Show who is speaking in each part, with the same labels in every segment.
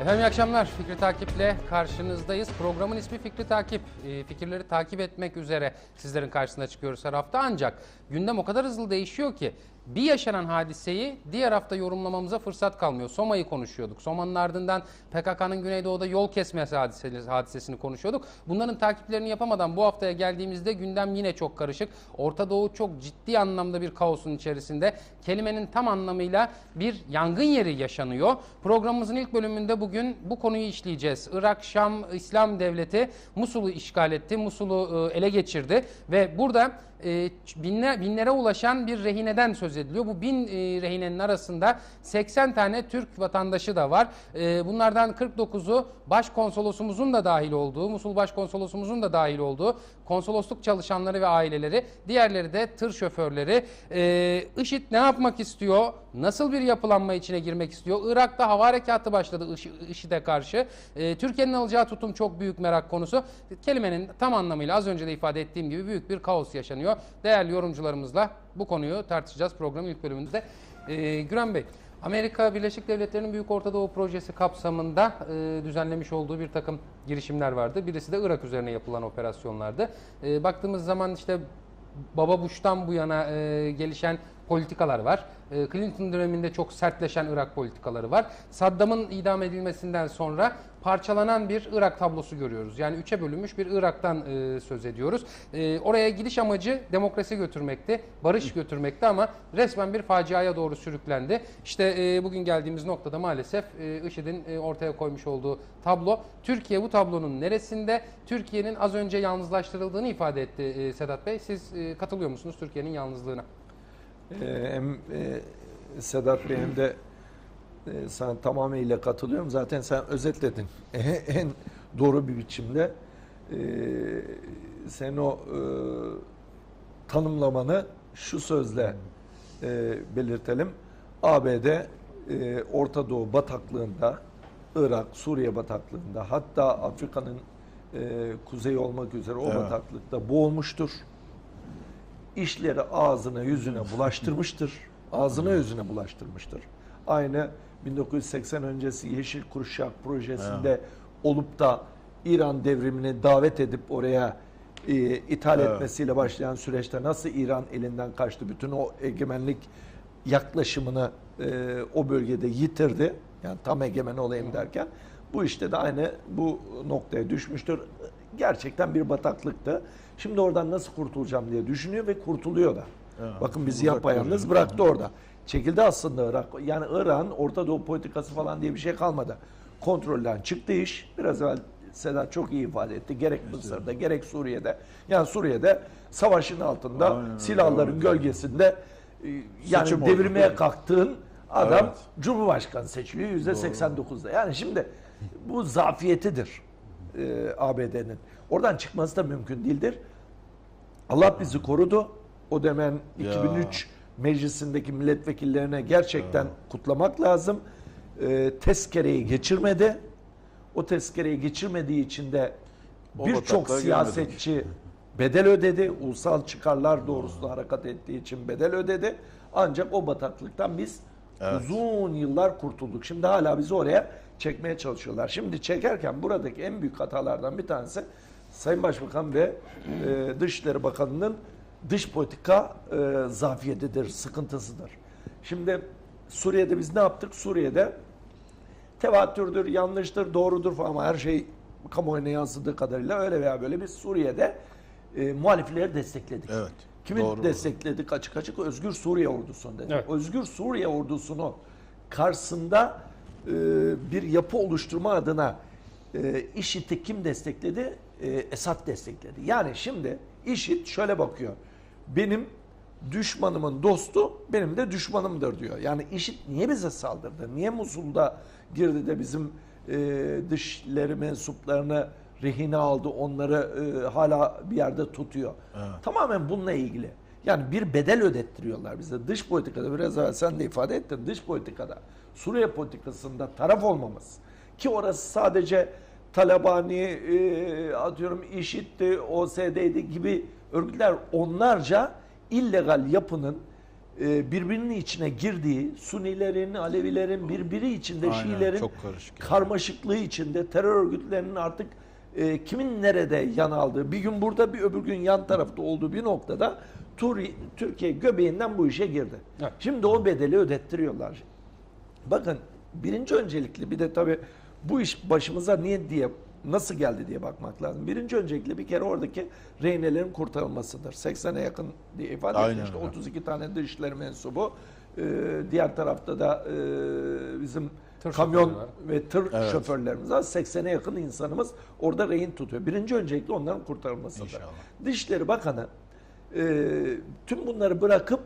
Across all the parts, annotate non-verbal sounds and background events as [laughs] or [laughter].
Speaker 1: Efendim iyi akşamlar. Fikri Takip'le karşınızdayız. Programın ismi Fikri Takip. Ee, Fikirleri takip etmek üzere sizlerin karşısına çıkıyoruz her hafta. Ancak gündem o kadar hızlı değişiyor ki bir yaşanan hadiseyi diğer hafta yorumlamamıza fırsat kalmıyor. Soma'yı konuşuyorduk. Soma'nın ardından PKK'nın Güneydoğu'da yol kesmesi hadisesi, hadisesini konuşuyorduk. Bunların takiplerini yapamadan bu haftaya geldiğimizde gündem yine çok karışık. Orta Doğu çok ciddi anlamda bir kaosun içerisinde. Kelimenin tam anlamıyla bir yangın yeri yaşanıyor. Programımızın ilk bölümünde bugün bu konuyu işleyeceğiz. Irak, Şam, İslam Devleti Musul'u işgal etti, Musul'u e, ele geçirdi ve burada binle, binlere ulaşan bir rehineden söz ediliyor. Bu bin e, rehinenin arasında 80 tane Türk vatandaşı da var. E, bunlardan 49'u başkonsolosumuzun da dahil olduğu, Musul başkonsolosumuzun da dahil olduğu konsolosluk çalışanları ve aileleri, diğerleri de tır şoförleri. E, IŞİD ne yapmak istiyor? Nasıl bir yapılanma içine girmek istiyor? Irak'ta hava harekatı başladı IŞİD'e karşı. E, Türkiye'nin alacağı tutum çok büyük merak konusu. Kelimenin tam anlamıyla az önce de ifade ettiğim gibi büyük bir kaos yaşanıyor. Değerli yorumcularımızla bu konuyu tartışacağız programın ilk bölümünde. E, Güren Bey, Amerika Birleşik Devletleri'nin Büyük Orta Doğu Projesi kapsamında e, düzenlemiş olduğu bir takım girişimler vardı. Birisi de Irak üzerine yapılan operasyonlardı. E, baktığımız zaman işte Baba Bush'tan bu yana e, gelişen politikalar var. E, Clinton döneminde çok sertleşen Irak politikaları var. Saddam'ın idam edilmesinden sonra parçalanan bir Irak tablosu görüyoruz. Yani üçe bölünmüş bir Irak'tan e, söz ediyoruz. E, oraya gidiş amacı demokrasi götürmekti, barış götürmekti ama resmen bir faciaya doğru sürüklendi. İşte e, bugün geldiğimiz noktada maalesef e, IŞİD'in ortaya koymuş olduğu tablo. Türkiye bu tablonun neresinde? Türkiye'nin az önce yalnızlaştırıldığını ifade etti Sedat Bey. Siz e, katılıyor musunuz Türkiye'nin yalnızlığına?
Speaker 2: Ee, hem e, Sedat Bey hem de e, sana tamamıyla katılıyorum. Zaten sen özetledin en doğru bir biçimde. E, sen o e, tanımlamanı şu sözle e, belirtelim. ABD e, Orta Doğu bataklığında, Irak, Suriye bataklığında hatta Afrika'nın e, kuzeyi olmak üzere o
Speaker 3: Evet.
Speaker 2: bataklıkta boğulmuştur işleri ağzına yüzüne bulaştırmıştır. Ağzına yüzüne bulaştırmıştır. Aynı 1980 öncesi Yeşil Kuşak projesinde olup da İran devrimini davet edip oraya e, ithal
Speaker 3: Evet.
Speaker 2: etmesiyle başlayan süreçte nasıl İran elinden kaçtı, bütün o egemenlik yaklaşımını e, o bölgede yitirdi. Yani tam egemen olayım derken bu işte de aynı bu noktaya düşmüştür. Gerçekten bir bataklıktı. Şimdi oradan nasıl kurtulacağım diye düşünüyor ve kurtuluyor da.
Speaker 3: Evet.
Speaker 2: Bakın bizi yapayalnız bıraktı orada. Çekildi aslında Irak. Yani Irak'ın Orta Doğu politikası falan diye bir şey kalmadı. Kontrolden çıktı iş. Biraz evvel Sedat çok iyi ifade etti. Gerek Mısır'da gerek Suriye'de. Yani Suriye'de savaşın altında
Speaker 3: Aynen
Speaker 2: silahların
Speaker 3: Evet.
Speaker 2: gölgesinde e, yani
Speaker 3: Seçim oldu.
Speaker 2: devirmeye kalktığın adam
Speaker 3: Evet.
Speaker 2: Cumhurbaşkanı seçiliyor yüzde 89'da. Yani şimdi bu zafiyetidir e, ABD'nin. Oradan çıkması da mümkün değildir. Allah bizi korudu. O demen
Speaker 3: Ya.
Speaker 2: 2003 meclisindeki milletvekillerine gerçekten kutlamak lazım. E, tezkereyi geçirmedi. O tezkereyi geçirmediği için de birçok siyasetçi bedel ödedi. Ulusal çıkarlar doğrultusunda hareket ettiği için bedel ödedi. Ancak o bataklıktan biz
Speaker 3: Evet.
Speaker 2: uzun yıllar kurtulduk. Şimdi hala bizi oraya çekmeye çalışıyorlar. Şimdi çekerken buradaki en büyük hatalardan bir tanesi Sayın Başbakan ve e, Dışişleri Bakanı'nın dış politika e, zafiyetidir, sıkıntısıdır. Şimdi Suriye'de biz ne yaptık? Suriye'de tevatürdür, yanlıştır, doğrudur falan ama her şey kamuoyuna yansıdığı kadarıyla öyle veya böyle biz Suriye'de e, muhalifleri destekledik.
Speaker 3: Evet,
Speaker 2: Kimi
Speaker 3: doğru.
Speaker 2: destekledik açık açık? Özgür Suriye ordusunu dedik.
Speaker 1: Evet.
Speaker 2: Özgür Suriye ordusunu karşısında e, bir yapı oluşturma adına e, IŞİD'i kim destekledi? E, Esad destekledi. Yani şimdi IŞİD şöyle bakıyor. Benim düşmanımın dostu benim de düşmanımdır diyor. Yani IŞİD niye bize saldırdı? Niye Musul'da girdi de bizim e, dışları mensuplarını rehine aldı, onları e, hala bir yerde tutuyor. Tamamen bununla ilgili. Yani bir bedel ödettiriyorlar bize. Dış politikada biraz evvel sen de ifade ettin. Dış politikada Suriye politikasında taraf olmamız ki orası sadece Talabani, e, atıyorum IŞİD'di, OSD'di gibi örgütler onlarca illegal yapının e, birbirinin içine girdiği Sunilerin, Alevilerin birbiri içinde
Speaker 3: Aynen,
Speaker 2: Şiilerin karmaşıklığı içinde terör örgütlerinin artık e, kimin nerede yan aldığı bir gün burada bir öbür gün yan tarafta olduğu bir noktada Turi, Türkiye göbeğinden bu işe girdi.
Speaker 1: Evet.
Speaker 2: Şimdi o bedeli ödettiriyorlar. Bakın birinci öncelikli bir de tabii bu iş başımıza niye diye nasıl geldi diye bakmak lazım. Birinci öncelikli bir kere oradaki rehinelerin kurtarılmasıdır. 80'e yakın diye ifade
Speaker 3: Aynen
Speaker 2: etmişti.
Speaker 3: öyle.
Speaker 2: 32 tane dışişleri mensubu. Ee, diğer tarafta da e, bizim
Speaker 1: Tır
Speaker 2: kamyon ve tır
Speaker 3: Evet.
Speaker 2: şoförlerimiz var. 80'e yakın insanımız orada rehin tutuyor. Birinci öncelikli onların kurtarılmasıdır.
Speaker 3: İnşallah.
Speaker 2: Dışişleri Bakanı e, tüm bunları bırakıp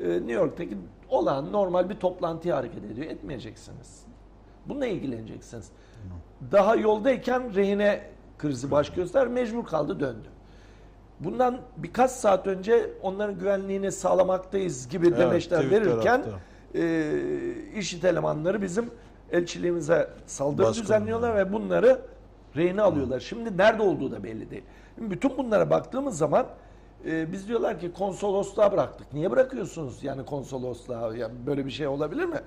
Speaker 2: e, New York'taki olan normal bir toplantıya hareket ediyor. Etmeyeceksiniz. Bununla ilgileneceksiniz. Daha yoldayken rehine krizi baş göster mecbur kaldı döndü. Bundan birkaç saat önce onların güvenliğini sağlamaktayız gibi
Speaker 3: Evet,
Speaker 2: demeçler
Speaker 3: Twitter
Speaker 2: verirken
Speaker 3: attı.
Speaker 2: e, işit elemanları bizim elçiliğimize saldırı
Speaker 3: Baskın
Speaker 2: düzenliyorlar ve bunları rehine alıyorlar. Şimdi nerede olduğu da belli değil. Bütün bunlara baktığımız zaman e, biz diyorlar ki konsolosluğa bıraktık. Niye bırakıyorsunuz yani konsolosluğa? Yani böyle bir şey olabilir mi?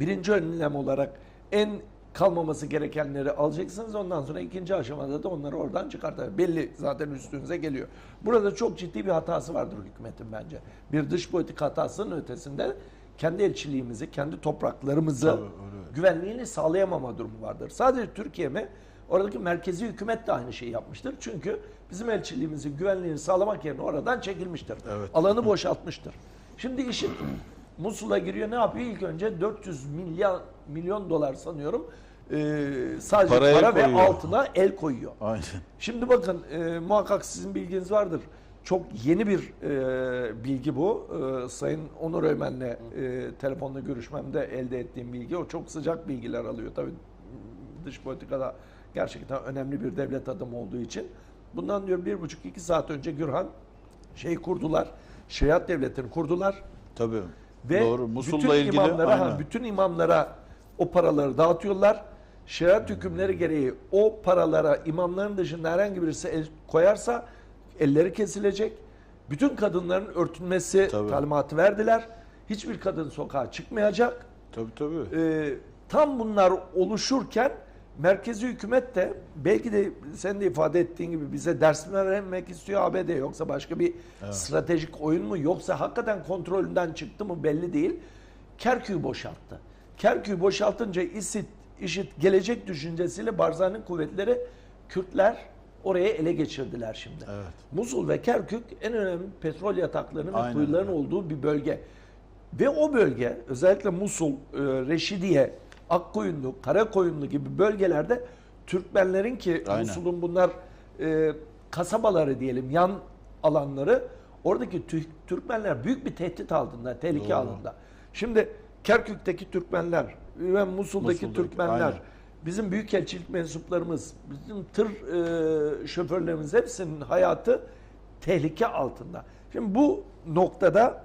Speaker 2: Birinci önlem olarak en kalmaması gerekenleri alacaksınız. Ondan sonra ikinci aşamada da onları oradan çıkartır. Belli zaten üstünüze geliyor. Burada çok ciddi bir hatası vardır hükümetin bence. Bir dış politika hatasının ötesinde kendi elçiliğimizi, kendi topraklarımızı
Speaker 3: Tabii, öyle.
Speaker 2: güvenliğini sağlayamama durumu vardır. Sadece Türkiye mi? Oradaki merkezi hükümet de aynı şeyi yapmıştır. Çünkü bizim elçiliğimizin güvenliğini sağlamak yerine oradan çekilmiştir.
Speaker 3: Evet.
Speaker 2: Alanı boşaltmıştır. Şimdi işin Musul'a giriyor ne yapıyor? İlk önce 400 milyon milyon dolar sanıyorum e, sadece
Speaker 3: Paraya
Speaker 2: para ve altına el koyuyor.
Speaker 3: Aynen.
Speaker 2: Şimdi bakın e, muhakkak sizin bilginiz vardır. Çok yeni bir e, bilgi bu. E, Sayın Onur Ömen'le e, telefonla görüşmemde elde ettiğim bilgi. O çok sıcak bilgiler alıyor. Tabii dış politikada gerçekten önemli bir devlet adamı olduğu için. Bundan diyor bir buçuk iki saat önce Gürhan şey kurdular. Şeriat devletini kurdular.
Speaker 3: Tabii.
Speaker 2: Ve
Speaker 3: Doğru. Musul'la
Speaker 2: bütün
Speaker 3: ilgili
Speaker 2: imamlara,
Speaker 3: aynen.
Speaker 2: bütün imamlara o paraları dağıtıyorlar. Şeriat hükümleri gereği o paralara imamların dışında herhangi birisi el koyarsa elleri kesilecek. Bütün kadınların örtülmesi
Speaker 3: Tabii.
Speaker 2: talimatı verdiler. Hiçbir kadın sokağa çıkmayacak.
Speaker 3: Tabii tabii.
Speaker 2: Ee, tam bunlar oluşurken merkezi hükümet de belki de sen de ifade ettiğin gibi bize ders vermek istiyor ABD yoksa başka bir stratejik oyun mu yoksa hakikaten kontrolünden çıktı mı belli değil. Kerkük'ü boşalttı. Kerkük'ü boşaltınca İSİD, IŞİD gelecek düşüncesiyle Barzani kuvvetleri Kürtler oraya ele geçirdiler şimdi.
Speaker 3: Evet.
Speaker 2: Musul ve Kerkük en önemli petrol yataklarının ve kuyuların
Speaker 3: öyle.
Speaker 2: olduğu bir bölge. Ve o bölge özellikle Musul, e, Reşidiye, Akkoyunlu, Karakoyunlu gibi bölgelerde Türkmenlerin ki. Musul'un bunlar e, kasabaları diyelim yan alanları oradaki Tü- Türkmenler büyük bir tehdit altında, tehlike
Speaker 3: Doğru.
Speaker 2: altında. Şimdi Kerkük'teki Türkmenler ve Musul'daki
Speaker 3: Musul'daki,
Speaker 2: Türkmenler
Speaker 3: aynen.
Speaker 2: bizim büyükelçilik mensuplarımız, bizim tır e, şoförlerimiz hepsinin hayatı tehlike altında. Şimdi bu noktada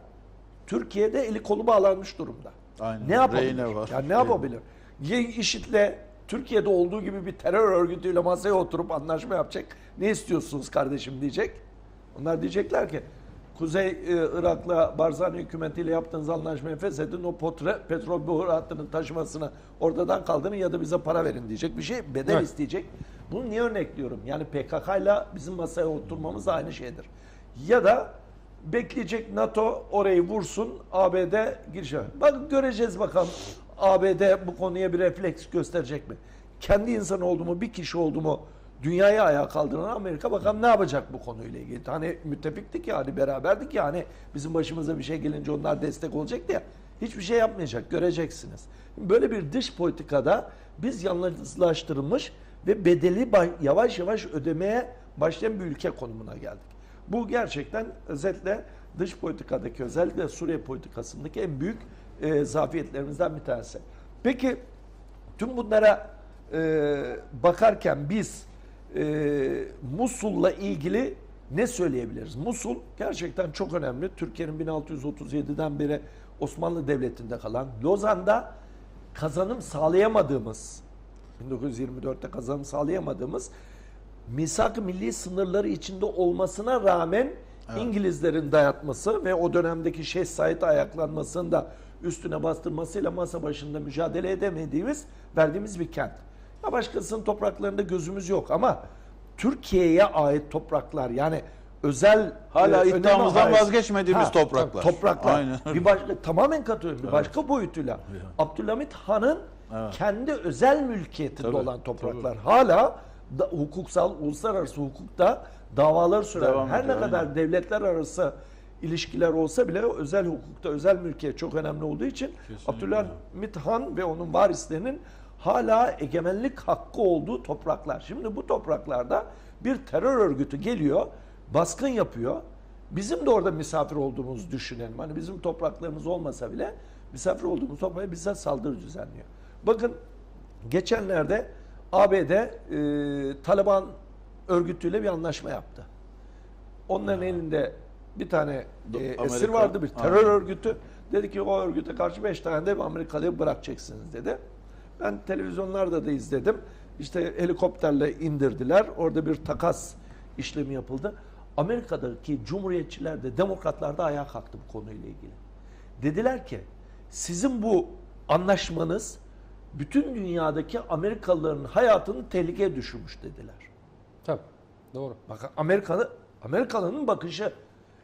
Speaker 2: Türkiye'de eli kolu bağlanmış durumda.
Speaker 3: Aynen.
Speaker 2: Ne yapabilir?
Speaker 3: Var.
Speaker 2: Ya ne yapabilir? Ya IŞİD'le Türkiye'de olduğu gibi bir terör örgütüyle masaya oturup anlaşma yapacak. Ne istiyorsunuz kardeşim diyecek. Onlar diyecekler ki Kuzey e, Irak'la Barzani hükümetiyle yaptığınız anlaşmayı feshedin. O potre, petrol boru hattının taşımasını oradan kaldırın ya da bize para verin diyecek. Bir şey bedel
Speaker 1: Evet.
Speaker 2: isteyecek. Bunu niye örnekliyorum? Yani PKK'yla bizim masaya oturmamız aynı şeydir. Ya da bekleyecek NATO orayı vursun ABD girişe. Bak göreceğiz bakalım ABD bu konuya bir refleks gösterecek mi? Kendi insan oldu mu bir kişi oldu mu dünyayı ayağa kaldıran Amerika bakalım ne yapacak bu konuyla ilgili. Hani müttefiktik ya hani beraberdik ya hani bizim başımıza bir şey gelince onlar destek olacaktı ya. Hiçbir şey yapmayacak göreceksiniz. Böyle bir dış politikada biz yalnızlaştırılmış ve bedeli yavaş yavaş ödemeye başlayan bir ülke konumuna geldik. Bu gerçekten özetle dış politikadaki özellikle Suriye politikasındaki en büyük e, zafiyetlerimizden bir tanesi. Peki tüm bunlara e, bakarken biz e, Musul'la ilgili ne söyleyebiliriz? Musul gerçekten çok önemli. Türkiye'nin 1637'den beri Osmanlı Devleti'nde kalan, Lozan'da kazanım sağlayamadığımız, 1924'te kazanım sağlayamadığımız misak-ı milli sınırları içinde olmasına rağmen İngilizlerin dayatması ve o dönemdeki Şeyh Said ayaklanmasını da üstüne bastırmasıyla masa başında mücadele edemediğimiz, verdiğimiz bir kent. Ya başkasının topraklarında gözümüz yok ama Türkiye'ye ait topraklar yani özel
Speaker 3: Hala
Speaker 2: e,
Speaker 3: iddiamızdan vazgeçmediğimiz topraklar.
Speaker 2: Topraklar.
Speaker 3: Aynen.
Speaker 2: Bir başka tamamen katılıyorum. Bir başka boyutuyla Abdülhamit Han'ın kendi özel mülkiyetinde
Speaker 3: Tabii,
Speaker 2: olan topraklar. Hala da, hukuksal uluslararası hukukta davalar süren
Speaker 3: Devam
Speaker 2: her
Speaker 3: ediyor,
Speaker 2: ne kadar
Speaker 3: aynen.
Speaker 2: devletler arası ilişkiler olsa bile özel hukukta özel mülkiyet çok önemli olduğu için Abdülhamit Han ve onun varislerinin hala egemenlik hakkı olduğu topraklar. Şimdi bu topraklarda bir terör örgütü geliyor, baskın yapıyor. Bizim de orada misafir olduğumuzu düşünelim. Hani bizim topraklarımız olmasa bile misafir olduğumuz toprağa bize saldırı düzenliyor. Bakın geçenlerde ABD e, Taliban örgütüyle bir anlaşma yaptı. Onların elinde bir tane e,
Speaker 3: Amerika.
Speaker 2: esir vardı bir terör
Speaker 3: Aynen.
Speaker 2: örgütü. Dedi ki o örgüte karşı 5 tane de Amerikalı'yı bırakacaksınız dedi. Ben televizyonlarda da izledim. İşte helikopterle indirdiler. Orada bir takas işlemi yapıldı. Amerika'daki cumhuriyetçiler de demokratlar da ayağa kalktı bu konuyla ilgili. Dediler ki sizin bu anlaşmanız bütün dünyadaki Amerikalıların hayatını tehlikeye düşürmüş dediler.
Speaker 1: Tabii. Doğru.
Speaker 2: Bak Amerikalı Amerikalı'nın bakışı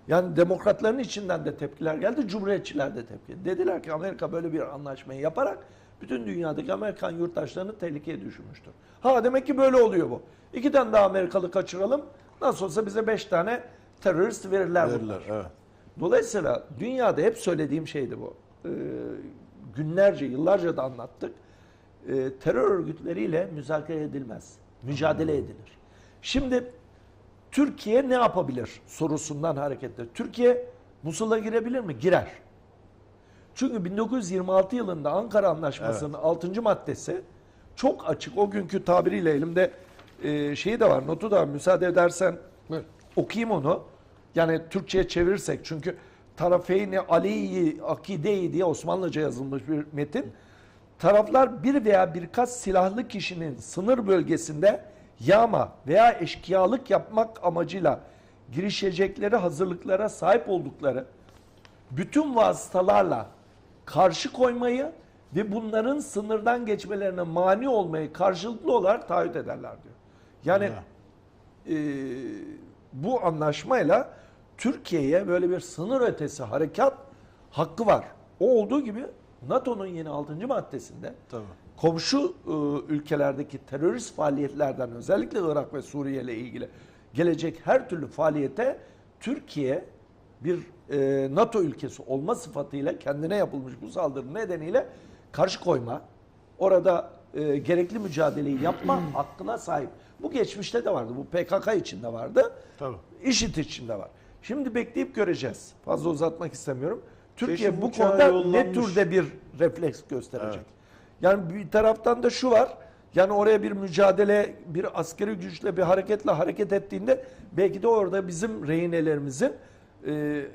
Speaker 2: yani demokratların içinden de tepkiler geldi, cumhuriyetçiler de tepki. Dediler ki Amerika böyle bir anlaşmayı yaparak bütün dünyadaki Amerikan yurttaşlarını tehlikeye düşürmüştür. Ha demek ki böyle oluyor bu. İki tane daha Amerikalı kaçıralım. Nasıl olsa bize beş tane terörist verirler, bunlar.
Speaker 3: Verirler, evet.
Speaker 2: Dolayısıyla dünyada hep söylediğim şeydi bu. Ee, günlerce, yıllarca da anlattık. Ee, terör örgütleriyle müzakere edilmez. Mücadele edilir. Şimdi Türkiye ne yapabilir sorusundan hareketle. Türkiye Musul'a girebilir mi? Girer. Çünkü 1926 yılında Ankara Anlaşması'nın 6. maddesi çok açık. O günkü tabiriyle elimde e, şeyi de var, notu da var. Müsaade edersen
Speaker 1: Buyurun.
Speaker 2: okuyayım onu. Yani Türkçe'ye çevirirsek çünkü Tarafeyni Aliyi Akideyi diye Osmanlıca yazılmış bir metin. Taraflar bir veya birkaç silahlı kişinin sınır bölgesinde yağma veya eşkıyalık yapmak amacıyla girişecekleri hazırlıklara sahip oldukları bütün vasıtalarla karşı koymayı ve bunların sınırdan geçmelerine mani olmayı karşılıklı olarak taahhüt ederler diyor. Yani e, bu anlaşmayla Türkiye'ye böyle bir sınır ötesi harekat hakkı var. O olduğu gibi NATO'nun yeni 6. maddesinde
Speaker 3: Tabii.
Speaker 2: komşu e, ülkelerdeki terörist faaliyetlerden özellikle Irak ve Suriye ile ilgili gelecek her türlü faaliyete Türkiye bir e, NATO ülkesi olma sıfatıyla kendine yapılmış bu saldırı nedeniyle karşı koyma, orada e, gerekli mücadeleyi yapma [clears throat] hakkına sahip. Bu geçmişte de vardı. Bu PKK için de vardı.
Speaker 3: Tabii.
Speaker 2: IŞİD için de var. Şimdi bekleyip göreceğiz. Fazla uzatmak istemiyorum. Türkiye bu konuda ne
Speaker 3: yollanmış.
Speaker 2: türde bir refleks gösterecek?
Speaker 3: Evet.
Speaker 2: Yani bir taraftan da şu var. Yani oraya bir mücadele, bir askeri güçle, bir hareketle hareket ettiğinde belki de orada bizim rehinelerimizin e,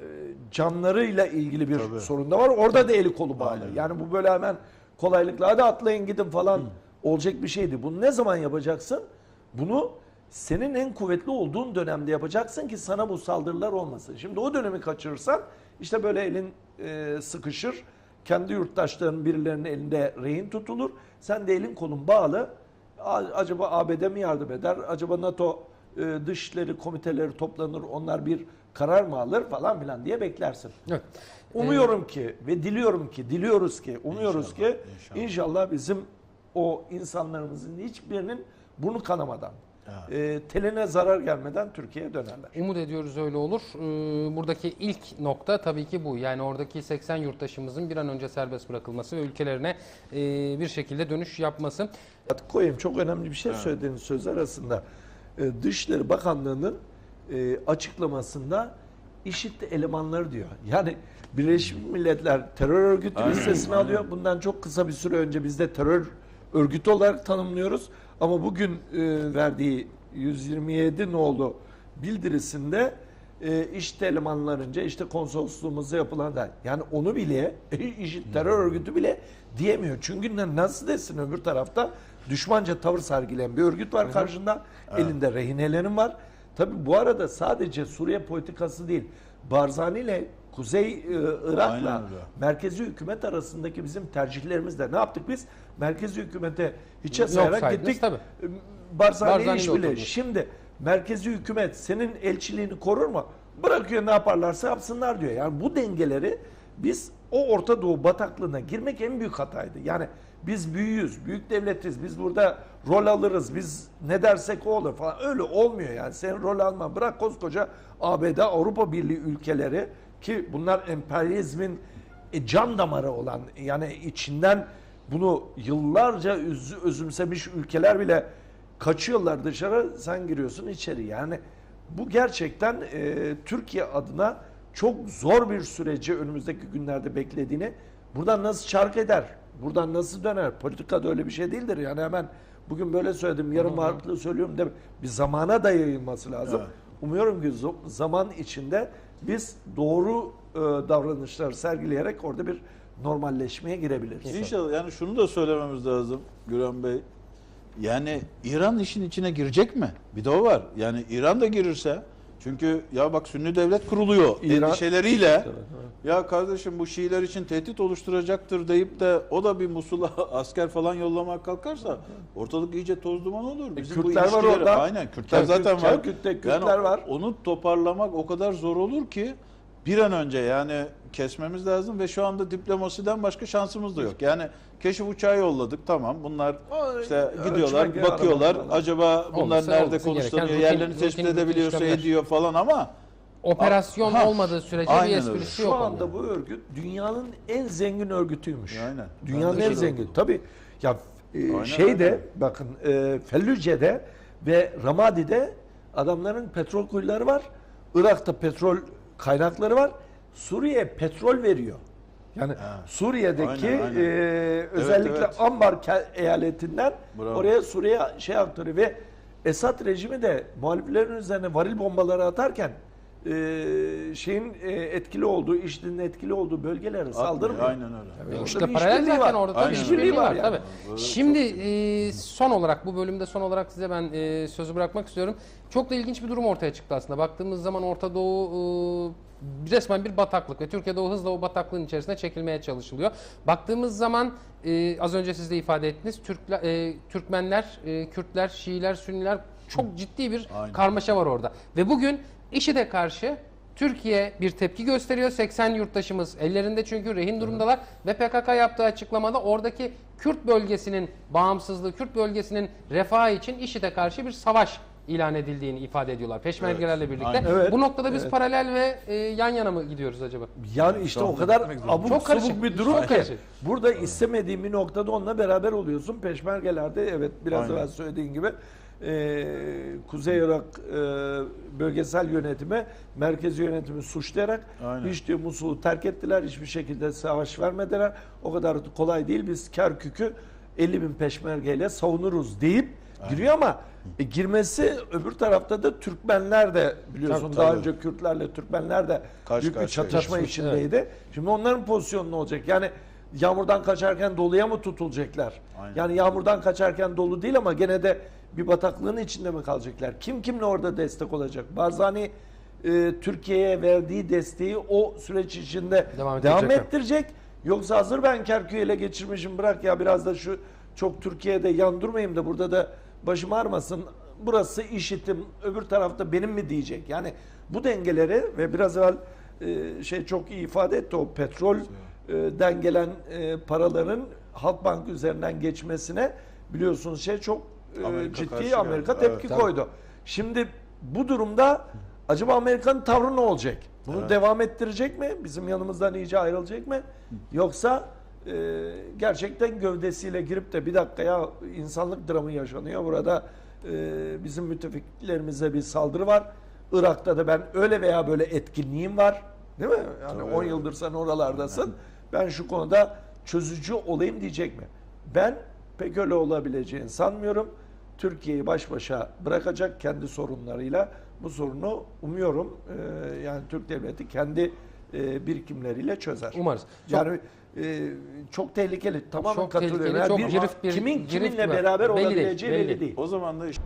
Speaker 2: canlarıyla ilgili bir
Speaker 3: Tabii.
Speaker 2: sorun da var. Orada da eli kolu bağlı.
Speaker 3: Aynen.
Speaker 2: Yani bu böyle hemen kolaylıkla hadi atlayın gidin falan olacak bir şeydi. Bunu ne zaman yapacaksın? Bunu senin en kuvvetli olduğun dönemde yapacaksın ki sana bu saldırılar olmasın. Şimdi o dönemi kaçırırsan işte böyle elin e, sıkışır. Kendi yurttaşların birilerinin elinde rehin tutulur. Sen de elin kolun bağlı. Acaba ABD mi yardım eder? Acaba NATO e, dışişleri komiteleri toplanır. Onlar bir karar mı alır falan filan diye beklersin.
Speaker 1: Evet.
Speaker 2: Umuyorum ki ve diliyorum ki, diliyoruz ki, umuyoruz
Speaker 3: İnşallah,
Speaker 2: ki
Speaker 3: inşallah.
Speaker 2: inşallah bizim o insanlarımızın hiçbirinin burnu kanamadan, e, teline zarar gelmeden Türkiye'ye dönerler.
Speaker 1: Umut ediyoruz öyle olur. Ee, buradaki ilk nokta tabii ki bu. Yani oradaki 80 yurttaşımızın bir an önce serbest bırakılması ve ülkelerine e, bir şekilde dönüş yapması.
Speaker 2: Koyayım çok önemli bir şey söylediğiniz söz arasında. E, Dışişleri Bakanlığı'nın e, açıklamasında IŞİD elemanları diyor. Yani Birleşmiş Milletler terör örgütü
Speaker 3: Aynen,
Speaker 2: listesine
Speaker 3: aynen.
Speaker 2: alıyor. Bundan çok kısa bir süre önce biz de terör örgütü olarak tanımlıyoruz. Ama bugün e, verdiği 127 nolu bildirisinde e, işte elemanlarınca işte konsolosluğumuzda yapılan da yani onu bile [laughs] IŞİD terör örgütü bile diyemiyor. Çünkü ne- nasıl desin öbür tarafta düşmanca tavır sergileyen bir örgüt var karşında. Elinde rehinelerin var. Tabi bu arada sadece Suriye politikası değil. Barzani ile Kuzey e, Irak'la merkezi hükümet arasındaki bizim tercihlerimiz de ne yaptık biz? Merkezi hükümete hiçe sayarak
Speaker 1: saydınız,
Speaker 2: gittik.
Speaker 1: tabii.
Speaker 2: Barzani'ye iş bile. Şimdi merkezi hükümet senin elçiliğini korur mu? Bırakıyor ne yaparlarsa yapsınlar diyor. Yani bu dengeleri biz o Orta Doğu bataklığına girmek en büyük hataydı. Yani biz büyüğüz, büyük devletiz, biz burada rol alırız, biz ne dersek o olur falan. Öyle olmuyor yani. Sen rol alma. Bırak koskoca ABD, Avrupa Birliği ülkeleri ki bunlar emperyalizmin e, can damarı olan yani içinden bunu yıllarca üz- özümsemiş ülkeler bile kaçıyorlar dışarı sen giriyorsun içeri. Yani bu gerçekten e, Türkiye adına çok zor bir süreci önümüzdeki günlerde beklediğini buradan nasıl çark eder buradan nasıl döner? Politikada öyle bir şey değildir. Yani hemen bugün böyle söyledim yarın farklı söylüyorum deme bir zamana da yayılması lazım.
Speaker 3: Evet.
Speaker 2: umuyorum ki zaman içinde biz doğru e, davranışlar sergileyerek orada bir normalleşmeye girebiliriz.
Speaker 3: İnşallah yani şunu da söylememiz lazım Güran Bey. Yani İran işin içine girecek mi? Bir de o var. Yani İran da girirse çünkü ya bak Sünni devlet kuruluyor
Speaker 2: İran-
Speaker 3: endişeleriyle. Ya kardeşim bu Şiiler için tehdit oluşturacaktır deyip de o da bir Musul'a [laughs] asker falan yollamaya kalkarsa ortalık iyice toz duman olur. Bizim bu
Speaker 2: Kürtler var
Speaker 3: ilişkileri-
Speaker 2: orada.
Speaker 3: Aynen Kürtler
Speaker 2: Kerkük-
Speaker 3: zaten var.
Speaker 2: Kerkük'te Kürtler var.
Speaker 3: Onu toparlamak o kadar zor olur ki bir an önce yani kesmemiz lazım ve şu anda diplomasiden başka şansımız da yok. Yani keşif uçağı yolladık tamam bunlar işte
Speaker 2: ölçmek,
Speaker 3: gidiyorlar
Speaker 2: aramak
Speaker 3: bakıyorlar
Speaker 2: falan.
Speaker 3: acaba bunlar
Speaker 1: Olması-
Speaker 3: nerede
Speaker 1: olması gereken
Speaker 3: konuşlanıyor
Speaker 1: rutin-
Speaker 3: yerlerini tespit
Speaker 1: rutin- rutin
Speaker 3: edebiliyorsa
Speaker 1: işlemler.
Speaker 3: ediyor falan ama
Speaker 1: Operasyon
Speaker 3: Ha,
Speaker 1: olmadığı sürece
Speaker 3: aynen
Speaker 1: bir
Speaker 3: öyle.
Speaker 1: esprisi
Speaker 2: Şu
Speaker 1: yok.
Speaker 2: anda
Speaker 1: onun.
Speaker 2: bu örgüt dünyanın en zengin örgütüymüş.
Speaker 3: Aynen.
Speaker 2: Dünyanın
Speaker 3: Ben de
Speaker 2: en zengin. Tabii ya e,
Speaker 3: Aynen
Speaker 2: şeyde
Speaker 3: öyle.
Speaker 2: bakın e, Fellüce'de ve Ramadi'de adamların petrol kuyuları var. Irak'ta petrol kaynakları var. Suriye petrol veriyor. Yani Suriye'deki
Speaker 3: Aynen, aynen.
Speaker 2: e, özellikle
Speaker 3: evet.
Speaker 2: Ambar ke- eyaletinden
Speaker 3: Bravo.
Speaker 2: oraya Suriye şey aktarıyor ve Esad rejimi de muhaliflerin üzerine varil bombaları atarken e, şeyin e, etkili olduğu, IŞİD'in etkili olduğu bölgelere saldırmıyor.
Speaker 3: aynen öyle.
Speaker 1: İşte
Speaker 2: bir
Speaker 1: paralel zaten
Speaker 2: var.
Speaker 1: orada tabii işbirliği var.
Speaker 2: yani.
Speaker 1: Tabii.
Speaker 3: Evet,
Speaker 1: Şimdi e, son olarak bu bölümde son olarak size ben e, sözü bırakmak istiyorum. Çok da ilginç bir durum ortaya çıktı aslında. Baktığımız zaman Orta Doğu e, resmen bir bataklık ve Türkiye'de o hızla o bataklığın içerisine çekilmeye çalışılıyor. Baktığımız zaman e, az önce siz de ifade ettiniz. Türkler, e, Türkmenler, e, Kürtler, Şiiler, Sünniler çok ciddi bir
Speaker 3: Aynen.
Speaker 1: karmaşa var orada. Ve bugün IŞİD'e karşı Türkiye bir tepki gösteriyor. 80 yurttaşımız ellerinde çünkü rehin durumdalar ve PKK yaptığı açıklamada oradaki Kürt bölgesinin bağımsızlığı, Kürt bölgesinin refahı için IŞİD'e karşı bir savaş ilan edildiğini ifade ediyorlar. Peşmergelerle birlikte.
Speaker 3: aynen.
Speaker 2: Evet,
Speaker 1: Bu noktada biz
Speaker 2: evet.
Speaker 1: paralel ve e, yan yana mı gidiyoruz acaba?
Speaker 2: Yani işte o
Speaker 3: Tamam,
Speaker 2: kadar abuk
Speaker 1: Çok
Speaker 2: sabuk
Speaker 1: karışık.
Speaker 2: bir durum
Speaker 1: Çok
Speaker 2: ki.
Speaker 1: karışık.
Speaker 2: Burada istemediğin bir noktada onunla beraber oluyorsun. Peşmergelerde evet biraz
Speaker 3: Aynen.
Speaker 2: evvel söylediğin gibi e, Kuzey Irak e, bölgesel yönetimi, merkezi yönetimi suçlayarak
Speaker 3: Aynen.
Speaker 2: hiç diyor Musul'u terk ettiler. Hiçbir şekilde savaş vermediler. O kadar kolay değil. Biz Kerkük'ü 50 bin peşmergeyle savunuruz deyip giriyor ama e, girmesi öbür tarafta da Türkmenler de biliyorsun
Speaker 3: Tabii,
Speaker 2: daha
Speaker 3: tabii.
Speaker 2: önce Kürtlerle Türkmenler de
Speaker 3: Karşı
Speaker 2: büyük bir
Speaker 3: karşıya
Speaker 2: çatışma
Speaker 1: geçmiş,
Speaker 2: içindeydi. Şimdi onların pozisyonu ne olacak? Yani yağmurdan kaçarken doluya mı tutulacaklar?
Speaker 3: Aynen.
Speaker 2: Yani yağmurdan kaçarken dolu değil ama gene de bir bataklığın içinde mi kalacaklar? Kim kimle orada destek olacak? Barzani e, Türkiye'ye verdiği desteği o süreç içinde
Speaker 1: Devam
Speaker 2: devam,
Speaker 1: ettirecek mi?
Speaker 2: ettirecek. Yoksa hazır ben Kerkük'ü ele geçirmişim bırak ya biraz da şu çok Türkiye'de yandırmayayım da burada da başım ağrımasın. Burası işitim öbür tarafta benim mi diyecek. Yani bu dengeleri ve biraz evvel e, şey çok iyi ifade etti o petrol den gelen e, paraların Halkbank üzerinden geçmesine biliyorsunuz şey çok e,
Speaker 3: Amerika
Speaker 2: ciddi Amerika
Speaker 3: geldi.
Speaker 2: tepki
Speaker 3: Evet.
Speaker 2: koydu. Şimdi bu durumda acaba Amerika'nın tavrı ne olacak? Bunu
Speaker 3: Evet.
Speaker 2: devam ettirecek mi? Bizim yanımızdan iyice ayrılacak mı? Yoksa e, gerçekten gövdesiyle girip de bir dakika ya insanlık dramı yaşanıyor burada e, bizim müttefiklerimize bir saldırı var. Irak'ta da ben öyle veya böyle etkinliğim var. Değil mi? Yani
Speaker 3: Tabii.
Speaker 2: 10 yıldır sen oralardasın. Ben şu konuda çözücü olayım diyecek mi? Ben pek öyle olabileceğini sanmıyorum. Türkiye'yi baş başa bırakacak kendi sorunlarıyla. Bu sorunu umuyorum e, yani Türk devleti kendi e, birikimleriyle çözer.
Speaker 1: Umarız. Çok-
Speaker 2: Yani e, çok tehlikeli. Tamamen
Speaker 1: Çok
Speaker 2: katılıyorum.
Speaker 1: tehlikeli,
Speaker 2: Yani
Speaker 1: çok
Speaker 2: bir-
Speaker 1: bir-
Speaker 2: kimin kiminle
Speaker 1: bir-
Speaker 2: beraber
Speaker 1: belli değil,
Speaker 2: olabileceği belli,
Speaker 1: belli.
Speaker 2: değil.
Speaker 3: O zaman da işte